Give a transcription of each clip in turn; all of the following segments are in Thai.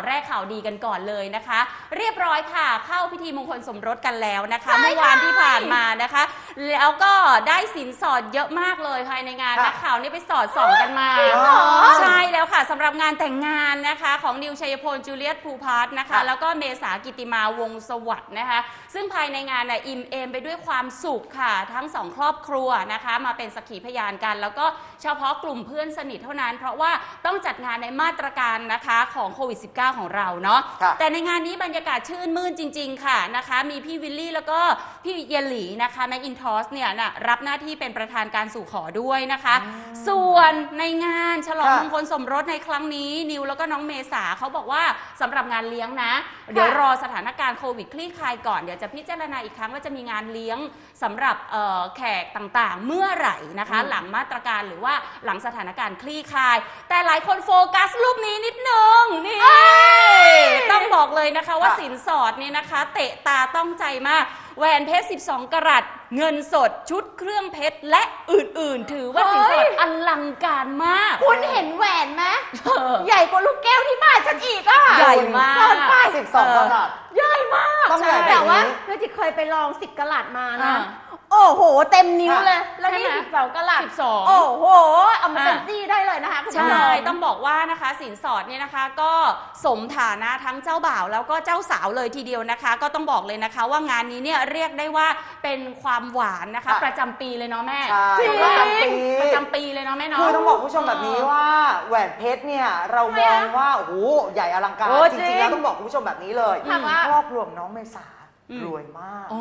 าวแรกข่าวดีกันก่อนเลยนะคะ เรียบร้อยค่ะ เข้าพิธีมงคลสมรสกันแล้วนะคะ เมื่อวานที่ผ่านมานะคะ แล้วก็ได้สินสอดเยอะมากเลยภายในงานค่ะนักข่าวนี่ไปสอดส่องกันมาจริงเหรอใช่แล้วค่ะสำหรับงานแต่งงานนะคะ ของนิวชัยพลจูเลียตภูพาร์ทนะคะค่ะแล้วก็เมษากิติมาวงศ์สวัสด์นะคะ ซึ่งภายในงานน่ะอิ่มเอมไปด้วยความสุขค่ะ ทั้งสองครอบครัวนะคะ มาเป็นสักขีพยานกัน แล้วก็เฉพาะกลุ่มเพื่อนสนิทเท่านั้น เพราะว่าต้องจัดงานในมาตรการนะคะของโควิด -19 ของเราเนาะค่ะแต่ในงานนี้บรรยากาศชื่นมื่นจริง ๆ ค่ะนะคะ มีพี่วิลลี่แล้วก็พี่เยนหลีนะคะแม็กอินทอสเนี่ยนะรับหน้าที่เป็นประธานการสู่ขอด้วยนะคะ ส่วนในงานฉลองค่ะมงคลสมรสในครั้งนี้ นิวแล้วก็น้องเมษาเขาบอกว่าสำหรับงานเลี้ยงนะ เดี๋ยวรอสถานการณ์โควิดคลี่คลายก่อนเดี๋ยวจะพิจารณาอีกครั้งว่าจะมีงานเลี้ยงสำหรับเอ่อแขกต่างๆ เมื่อไหร่นะคะอืมหลังมาตรการหรือว่าหลังสถานการณ์คลี่คลาย แต่หลายคนโฟกัสรูปนี้นิดนึงนี่ต้องบอกเลยนะคะว่าค่ะสินสอดเนี่ยนะคะ เตะตาต้องใจมาก แหวนเพชร 12 กรัตเงินสดชุดเครื่องเพชร และอื่นๆ ถือว่าสินสอดอลังการมาก คุณเห็นแหวนไหมเออใหญ่กว่าลูกแก้วที่บ้านฉันอีกอะใหญ่มากเกินไปสิบสองกรัตใหญ่มากต้องใหญ่แบบนี้แต่ว่าเพื่อจิเคยไปลองสิบกะลัดมานะอ่าโอ้โห เต็มนิ้วค่ะเลย แล้วนี่ใช่ไหม สิบสองกะลัด12 โอ้โห เอามาอ่าเป็นจี้ได้เลยนะคะคุณผู้ชใช่มต้องบอกว่านะคะสินสอดเนี่ยนะคะก็สมฐานะทั้งเจ้าบ่าวแล้วก็เจ้าสาวเลยทีเดียวนะคะ ก็ต้องบอกเลยนะคะ ว่างานนี้เนี่ยเรียกได้ว่าเป็นความหวานนะคะ ค่ะ ประจำปีเลยเนาะแม่ใช่จริง ประจำปีประจำปีเลยเนาะแม่เนาะ คือต้องบอกคุณผู้ชมแบบนี้ว่าแหวนเพชรเนี่ยเรามองทำไมอะว่าโอ้โหใหญ่อลังการโอ้จจริริงงๆแล้วต้องบอกคุณผู้ชมแบบนี้เลยค่ะว่า ครอบครัวของน้องเมษาอืม รวยมากอ๋อ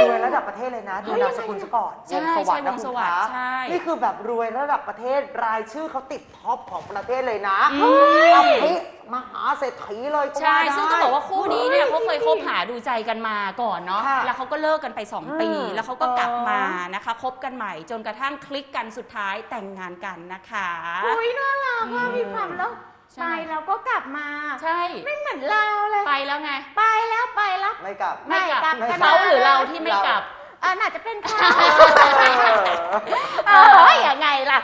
รวยระดับประเทศเลยนะดูเฮ้ยนามสกุลซะก่อนใช่วงสวัสดิ์ใช่นะวงคุสณวัสดิ์คะใช่นี่คือแบบรวยระดับประเทศรายชื่อเขาติดท็อปของประเทศเลยนะอืมอภิมหาเศรษฐีเลยก็ใช่ ว่าได้ ซึ่งต้องบอกว่าคู่นี้เนี่ยเขาเคยคบหาดูใจกันมาก่อนเนาะ ค่ะแล้วเขาก็เลิกกันไป 2 ปี อืม แล้วเขาก็กลับมานะคะคบกันใหม่จนกระทั่งคลิกกันสุดท้ายแต่งงานกันนะคะ อุ้ยน่ารักว่าอืมมีความแล้ว ไปแล้วก็กลับมา ใช่ ไม่เหมือนเราเลย ไปแล้วไง ไปแล้วไปแล้วไม่กลับ ไม่กลับเขาหรือเราที่ไม่กลับ อันอาจจะเป็นเขาเออยังไงล่ะ